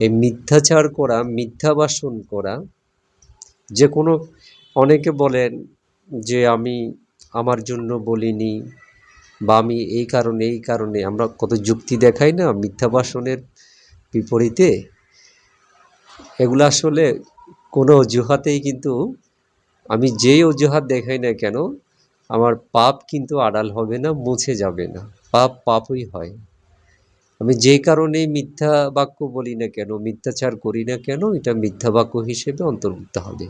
এই মিথ্যাচার করা মিথ্যা ভাষণ করা, যে কোনো, অনেকে বলেন যে আমি আমার জন্য বলিনি বা আমি এই কারণে এই কারণে, আমরা কত যুক্তি দেখাই না মিথ্যা ভাষণের বিপরীতে। এগুলো আসলে কোনো অজুহাতেই কিন্তু আমি যেই অজুহাত দেখাই না কেন, আমার পাপ কিন্তু আড়াল হবে না, মুছে যাবে না। পাপ পাপই হয়। আমি যে কারণে মিথ্যা বাক্য বলি না কেন, মিথ্যাচার করি না কেন, এটা মিথ্যা বাক্য হিসেবে অন্তর্ভুক্ত হবে।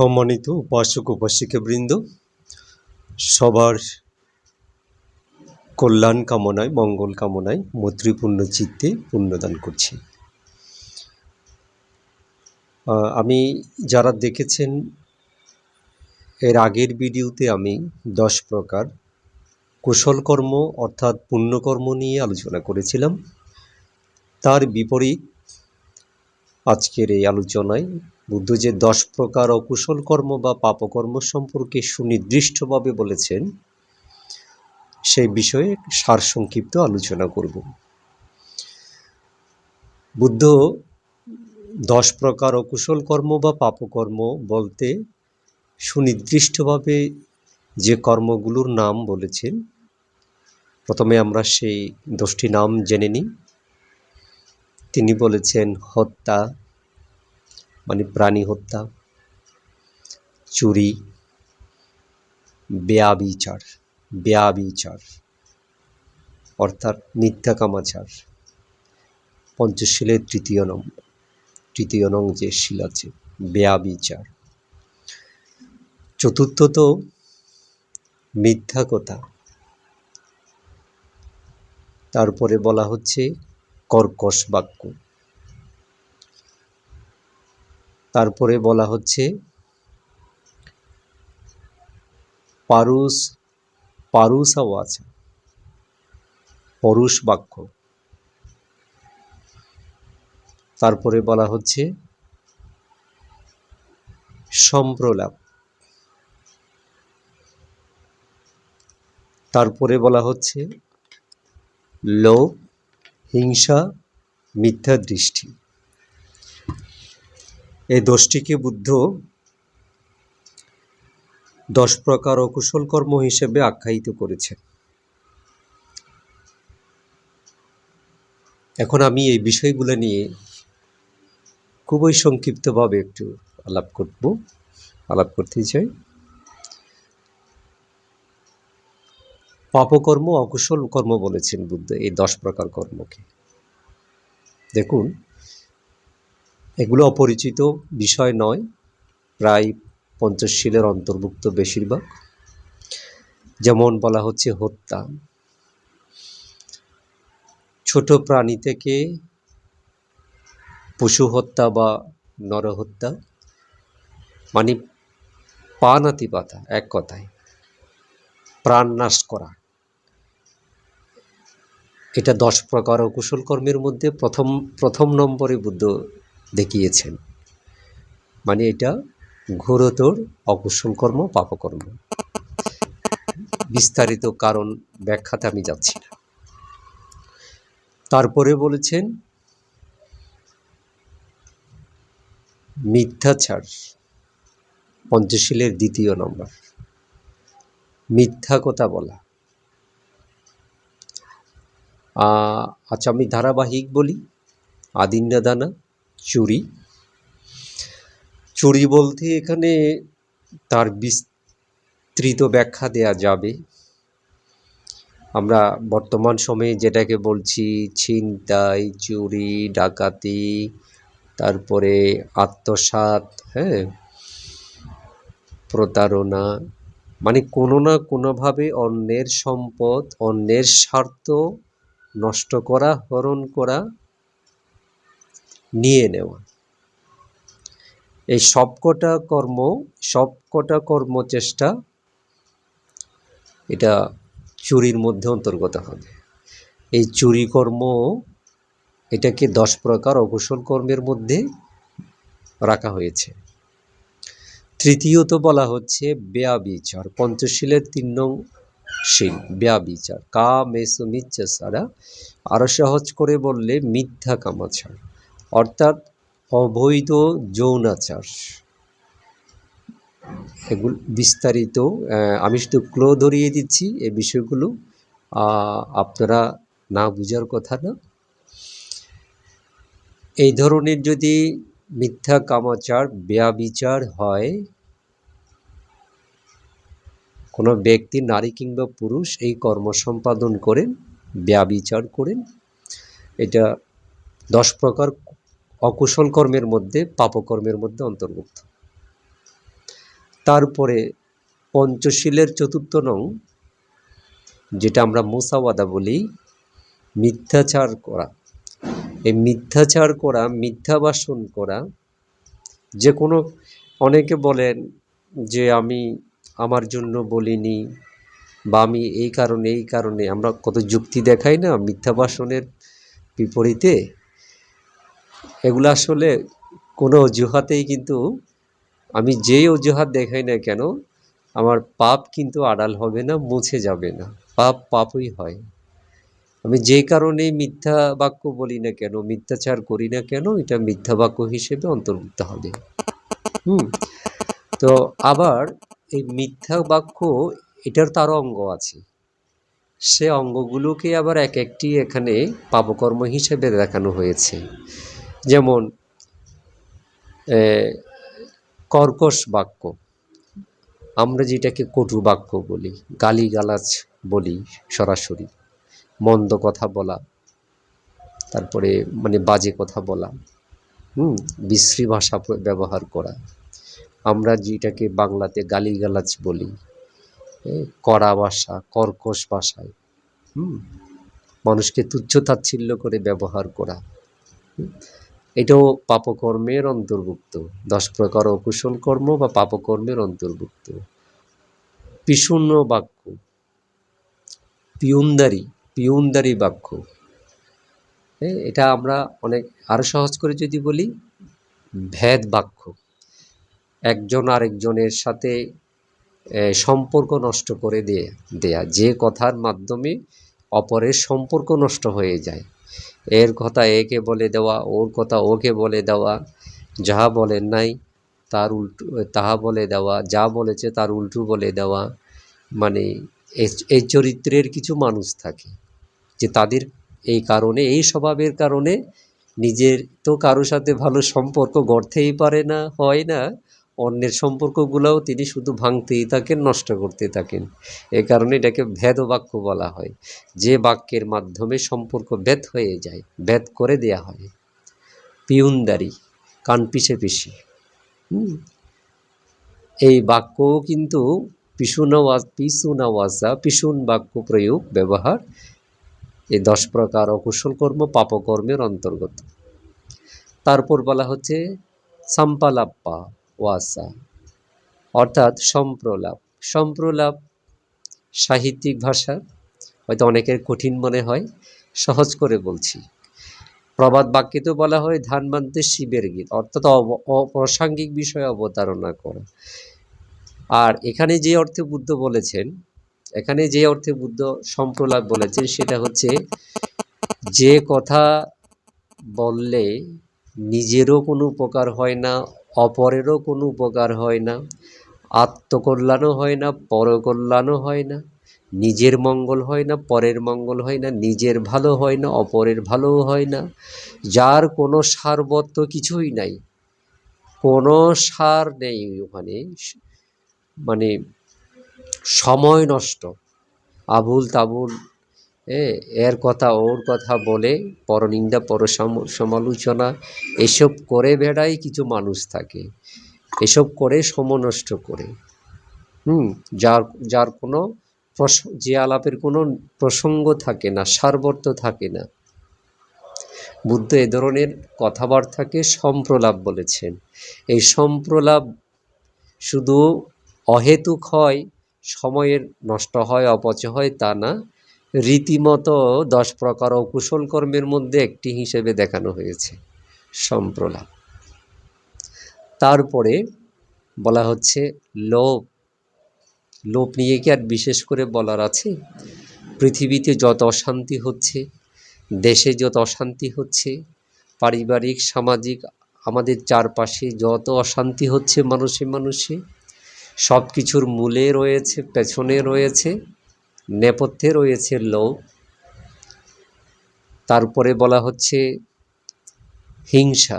সম্মানিত উপাসক উপাসিকাবৃন্দ, সবার কল্যাণ কামনায়, মঙ্গল কামনায় মৈত্রীপূর্ণ চিত্তে পুণ্যদান করছি। আমি যারা দেখেছেন এর আগের ভিডিওতে আমি দশ প্রকার কুশলকর্ম অর্থাৎ পুণ্যকর্ম নিয়ে আলোচনা করেছিলাম। তার বিপরীত আজকের এই আলোচনায় বুদ্ধ যে দশ প্রকার অকুশল কর্ম বা পাপকর্ম সম্পর্কে সুনির্দিষ্টভাবে বলেছেন, সেই বিষয়ে সারসংক্ষিপ্ত আলোচনা করব। বুদ্ধ দশ প্রকার অকুশল কর্ম বা পাপকর্ম বলতে সুনির্দিষ্টভাবে যে কর্মগুলোর নাম বলেছেন, প্রথমে আমরা সেই দশটি নাম জেনে নিই। তিনি বলেছেন, হত্যা মানে প্রাণী হত্যা, চুরি বেয়াবিচার বেয়াবিচার অর্থাৎ মিথ্যা কামাচার, পঞ্চশীলের তৃতীয় নং তৃতীয় নং যে শিল আছে বেয়াবিচার চতুর্থত, মিথ্যা কথা। তারপরে বলা হচ্ছে কর্কশ বাক্য। তারপরে বলা হচ্ছে পারুস, পারুসা আছে পরুষ বাক্য। তারপরে বলা হচ্ছে সম্প্রলাপ। তারপরে বলা হচ্ছে লোভ, হিংসা, মিথ্যা দৃষ্টি। এই দোষটিকে বুদ্ধ? দশ প্রকার অকুশল কর্ম হিসেবে আখ্যায়িত করেছেন। এখন আমি এই বিষয়গুলো নিয়ে খুবই সংক্ষিপ্তভাবে একটু আলাপ করব, আলাপ করতে চাই। পাপকর্ম, অকুশল কর্ম বলেছেন বুদ্ধ, এই দশ প্রকার কর্মকে। দেখুন এগুলো অপরিচিত বিষয় নয়, প্রায় পঞ্চশীলের অন্তর্ভুক্ত বেশিরভাগ। যেমন বলা হচ্ছে হত্যা। ছোট প্রাণী থেকে পশু হত্যা বা নরহত্যা মানে পানাতি পাতা এক কথায় প্রাণ নাশ করা। এটা দশ প্রকার অকুশল কর্মের মধ্যে প্রথম প্রথম নম্বরে বুদ্ধ দেখিয়েছেন। মানে এটা ঘোরতর অকুশল কর্ম পাপকর্ম। বিস্তারিত কারণ ব্যাখ্যাতে আমি যাচ্ছি না। তারপরে বলেছেন, মিথ্যাচার পঞ্চশীলের দ্বিতীয় নম্বর। মিথ্যা কথা বলা। আচ্ছা আমি ধারাবাহিক বলি আদিন্যা দানা চুরি। চুরি বলতে এখানে তার বিস্তৃত ব্যাখ্যা দেয়া যাবে। আমরা বর্তমান সময়ে যেটাকে বলছি ছিনতাই, চুরি, ডাকাতি, তারপরে আত্মসাৎ হ্যাঁ প্রতারণা মানে কোনো না কোনোভাবে অন্যের সম্পদ, অন্যের স্বার্থ নষ্ট করা, হরণ করা নিয়ে নেওয়া। এই সবকটা কর্ম, সবকটা কর্মচেষ্টা এটা চুরির মধ্যে অন্তর্গত হবে। এই চুরি কর্ম, এটাকে দশ প্রকার অকুশল কর্মের মধ্যে রাখা হয়েছে। তৃতীয়ত বলা হচ্ছে ব্যা বিচার পঞ্চশীলের তিন নং শিল ব্যা বিচার কাম মিথ্যা ছাড়া আরও সহজ করে বললে মিথ্যা কামাচার অর্থাৎ অবৈধ যৌনাচার। এগুলো বিস্তারিত আমি শুধু ক্লো ধরিয়ে দিচ্ছি এই বিষয়গুলো। আপনারা না বুঝার কথা না। এই ধরনের যদি মিথ্যা কামাচার, ব্যবিচার হয়, কোনো ব্যক্তি, নারী কিংবা পুরুষ এই কর্ম সম্পাদন করেন, ব্যবিচার করেন, এটা দশ প্রকার অকুশল কর্মের মধ্যে, পাপকর্মের মধ্যে অন্তর্ভুক্ত। তারপরে পঞ্চশীলের চতুর্থ নং, যেটা আমরা মুসাওয়াদা বলি, মিথ্যাচার করা। এই মিথ্যাচার করা মিথ্যা ভাষণ করা, যে কোনো, অনেকে বলেন যে আমি আমার জন্য বলিনি, বা আমি এই কারণে এই কারণে, আমরা কত যুক্তি দেখাই না মিথ্যা ভাষণের বিপরীতে। এগুলো আসলে কোনো অজুহাতেই কিন্তু আমি যেই অজুহাত দেখাই না কেন, আমার পাপ কিন্তু আড়াল হবে না, মুছে যাবে না। পাপ পাপই হয়। আমি যে কারণে মিথ্যা বাক্য বলি না কেন, মিথ্যাচার করি না কেন, এটা মিথ্যা বাক্য হিসেবে অন্তর্ভুক্ত হবে। হুম, তো আবার এই মিথ্যা বাক্য, এটার তারও অঙ্গ আছে। সে অঙ্গগুলোকে আবার এক একটি এখানে পাপকর্ম হিসেবে দেখানো হয়েছে। যেমন কর্কশ বাক্য। আমরা যেটাকে কটু বাক্য বলি, গালিগালাজ বলি সরাসরি। মন্দ কথা বলা, তারপরে মানে বাজে কথা বলা, হুম, বিশ্রী ভাষা ব্যবহার করা। আমরা যেটাকে বাংলাতে গালিগালাজ বলি কড়া ভাষা, কর্কশ ভাষায়, হুম, মানুষকে তুচ্ছ তাচ্ছিল্য করে ব্যবহার করা এটাও পাপকর্মের অন্তর্ভুক্ত। দশ প্রকার অকুশল কর্ম বা পাপকর্মের অন্তর্ভুক্ত। পিশূন্য বাক্য। পিউনদারি পিউনদারি বাক্য। এটা আমরা অনেক, আরও সহজ করে যদি বলি, ভেদ বাক্য। একজন আরেকজনের সাথে সম্পর্ক নষ্ট করে দিয়ে, দেয়া। যে কথার মাধ্যমে অপরের সম্পর্ক নষ্ট হয়ে যায়। এর কথা একে বলে দেওয়া, ওর কথা ওকে বলে দেওয়া, যাহা বলেন নাই তার উল্টো, তাহা বলে দেওয়া, যা বলেছে তার উল্টো বলে দেওয়া। মানে এই- চরিত্রের কিছু মানুষ থাকে যে তাদের এই কারণে, এই স্বভাবের কারণে নিজের তো কারোর সাথে ভালো সম্পর্ক গড়তেই পারে না, হয় না। অন্যের সম্পর্কগুলোও তিনি শুধু ভাঙতেই থাকেন, নষ্ট করতে থাকেন। এ কারণে এটাকে ভেদ বাক্য বলা হয়। যে বাক্যের মাধ্যমে সম্পর্ক ভেদ হয়ে যায়, ভেদ করে দেয়া হয়। পিউনদারি, কান পিষে হুম। এই বাক্যও কিন্তু পিছুনাওয়াজ পিছুনাওয়াজা পিছুন বাক্য প্রয়োগ, ব্যবহার এই দশ প্রকার অকুশল কর্ম, পাপকর্মের অন্তর্গত। তারপর বলা হচ্ছে সাম্পালাপ্পা। ওয়াসা। অর্থাৎ সম্প্রলাপ। সম্প্রলাপ সাহিত্যিক ভাষা, হয়তো অনেকের কঠিন মনে হয়, সহজ করে বলছি। প্রবাদ বাক্যে তো বলা হয়, ধান মানতে শিবের গীত, অর্থাৎ অপ্রাসঙ্গিক বিষয়ে অবতারণা করা। আর এখানে যে অর্থে বুদ্ধ বলেছেন, এখানে যে অর্থে বুদ্ধ সম্প্রলাপ বলেছেন, সেটা হচ্ছে, যে কথা বললে নিজেরও কোনো উপকার হয় না অপরেরও কোনো উপকার হয় না, আত্মকল্যাণও হয় না, পরকল্যাণও হয় না, নিজের মঙ্গল হয় না, পরের মঙ্গল হয় না, নিজের ভালো হয় না, অপরের ভালোও হয় না। যার কোনো সারবত্ত কিছুই নাই, কোনো সার নেই ওখানে মানে সময় নষ্ট, আবুল তাবুল এর কথা, ওর কথা বলে পরনিন্দা পর সমালোচনা, এসব করে বেড়াই কিছু মানুষ থাকে। এসব করে সমনষ্ট করে। হুম, যার যার কোনো যে আলাপের কোনো প্রসঙ্গ থাকে না, সারবর্ত থাকে না। বুদ্ধ এ ধরনের কথাবার্তাকে সম্প্রলাপ বলেছেন। এই সম্প্রলাপ শুধু অহেতুক হয়, সময়ের নষ্ট হয়, অপচয় হয় তা না রীতিমতো দশ প্রকার অকুশল কর্মের মধ্যে একটি হিসেবে দেখানো হয়েছে, সম্প্রলাপ। তারপরে বলা হচ্ছে লোভ। লোভ নিয়ে কি আর বিশেষ করে বলার আছে? পৃথিবীতে যত অশান্তি হচ্ছে, দেশে যত অশান্তি হচ্ছে, পারিবারিক, সামাজিক, আমাদের চারপাশে যত অশান্তি হচ্ছে মানুষে মানুষে সব কিছুর মূলে রয়েছে, পেছনে রয়েছে নেপথ্যে রয়েছে লোভ। তারপরে বলা হচ্ছে হিংসা।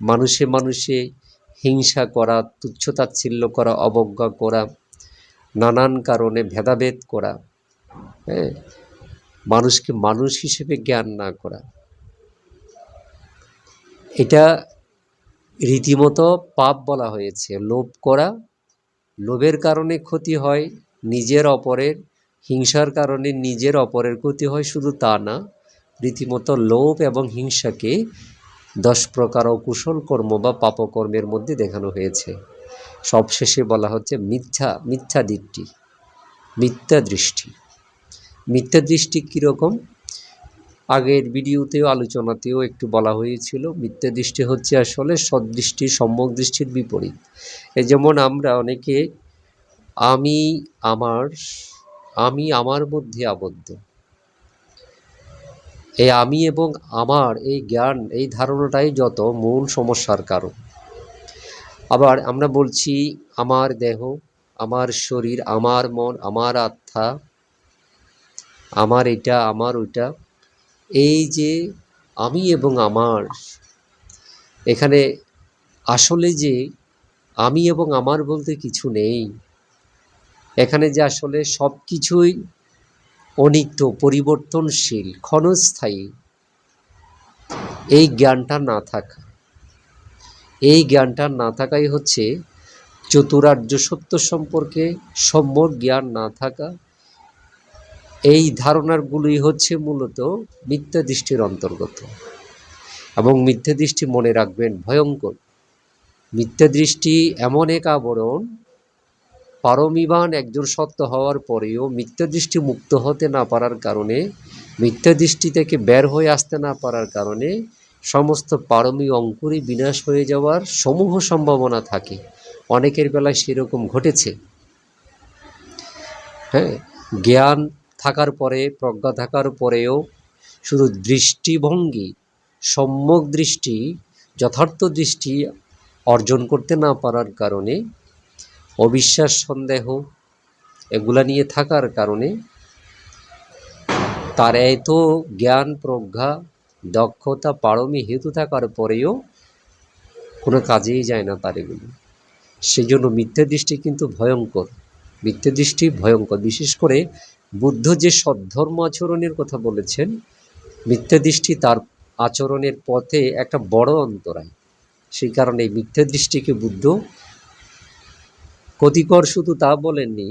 মানুষে মানুষে হিংসা করা তুচ্ছতাচ্ছিল্য করা, অবজ্ঞা করা, নানান কারণে ভেদাভেদ করা হ্যাঁ মানুষকে মানুষ হিসেবে জ্ঞান না করা। এটা রীতিমতো পাপ বলা হয়েছে। লোভ করা, লোভের কারণে ক্ষতি হয় নিজের অপরের, হিংসার কারণে নিজের অপরের ক্ষতি হয়, শুধু তা না, রীতিমতো লোভ এবং হিংসাকে দশ প্রকার অকুশল কর্ম বা পাপকর্মের মধ্যে দেখানো হয়েছে। সবশেষে বলা হচ্ছে মিথ্যা মিথ্যা দৃষ্টি মিথ্যা দৃষ্টি। মিথ্যা দৃষ্টি কীরকম আগের ভিডিওতেও, আলোচনাতেও একটু বলা হয়েছিল, মিথ্যা দৃষ্টি হচ্ছে আসলে সদৃষ্টি, সম্যক দৃষ্টির বিপরীত। যেমন আমরা অনেকে আমি আমার আমি আমার মধ্যে আবদ্ধ। এই আমি এবং আমার এই জ্ঞান, এই ধারণাটাই যত মূল সমস্যার কারণ। আবার আমরা বলছি, আমার দেহ, আমার শরীর, আমার মন, আমার আত্মা, আমার এটা, আমার ওইটা, এই যে আমি এবং আমার, এখানে আসলে যে আমি এবং আমার বলতে কিছু নেই। এখানে যে আসলে সব কিছুই অনিত্য, পরিবর্তনশীল, ক্ষণস্থায়ী, এই জ্ঞানটা না থাকা। এই জ্ঞানটা না থাকাই হচ্ছে চতুরার্য সত্য সম্পর্কে সম্যক জ্ঞান না থাকা। এই ধারণারগুলোই হচ্ছে মূলত মিথ্যা দৃষ্টির অন্তর্গত। এবং মিথ্যা দৃষ্টি মনে রাখবেন, ভয়ঙ্কর। মিথ্যা দৃষ্টি এমন এক আবরণ পারমিবান একজন সত্য হওয়ার পরেও মিথ্যা দৃষ্টি মুক্ত হতে না পারার কারণে, মিথ্যা দৃষ্টি থেকে বের হয়ে আসতে না পারার কারণে সমস্ত পারমী অঙ্কুরই বিনাশ হয়ে যাওয়ার সমূহ সম্ভাবনা থাকে। অনেকের বেলায় সেরকম ঘটেছে। হ্যাঁ জ্ঞান থাকার পরে, প্রজ্ঞা থাকার পরেও শুধু দৃষ্টিভঙ্গি, সম্যক দৃষ্টি, যথার্থ দৃষ্টি অর্জন করতে না পারার কারণে অবিশ্বাস সন্দেহ এগুলা নিয়ে থাকার কারণে তার এত জ্ঞান, প্রজ্ঞা, দক্ষতা, পারমি হেতু থাকার পরেও কোনো কাজেই যায় না তার এগুলো। সেই জন্য মিথ্যা দৃষ্টি কিন্তু ভয়ঙ্কর। মিথ্যা দৃষ্টি ভয়ঙ্কর। বিশেষ করে বুদ্ধ যে সদ্ধর্ম আচরণের কথা বলেছেন, মিথ্যা দৃষ্টি তার আচরণের পথে একটা বড় অন্তরায়। সেই কারণে মিথ্যা দৃষ্টিকে বুদ্ধ ক্ষতিকর শুধু তা বলেননি,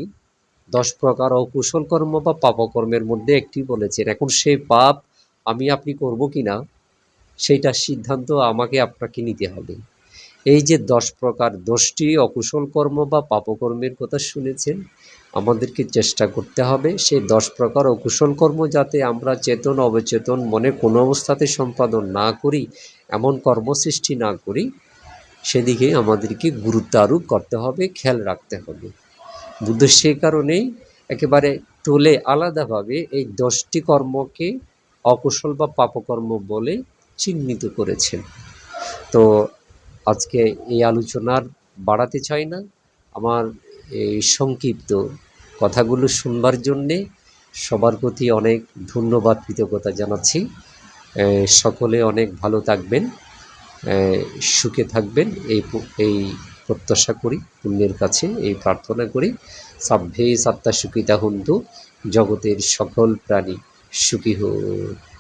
দশ প্রকার অকুশল কর্ম বা পাপকর্মের মধ্যে একটি বলেছেন। এখন সেই পাপ আমি আপনি করব কি না, সেইটা সিদ্ধান্ত আমাকে আপনাকে নিতে হবে। এই যে দশ প্রকার দশটি অকুশল কর্ম বা পাপকর্মের কথা শুনেছেন, আমাদেরকে চেষ্টা করতে হবে সেই দশ প্রকার অকুশল কর্ম যাতে আমরা চেতন, অবচেতন মনে কোনো অবস্থাতে সম্পাদন না করি, এমন কর্মসৃষ্টি না করি সেদিকে আমাদেরকে গুরুত্ব আরোপ করতে হবে, খেয়াল রাখতে হবে। বুদ্ধ সেই কারণেই একেবারে তোলে আলাদাভাবে এই দশটি কর্মকে অকুশল বা পাপকর্ম বলে চিহ্নিত করেছেন। তো আজকে এই আলোচনার বাড়াতে চাই না। আমার এই সংক্ষিপ্ত কথাগুলো শুনবার জন্যে সবার প্রতি অনেক ধন্যবাদ, কৃতজ্ঞতা জানাচ্ছি। সকলে অনেক ভালো থাকবেন। সুখে থাকবেন। এই এই প্রত্যাশা করি, পুণ্যের কাছে এই প্রার্থনা করি। সাভ্যে সাত্তা সুখিতা হন্তু জগতের সকল প্রাণী সুখী হোক।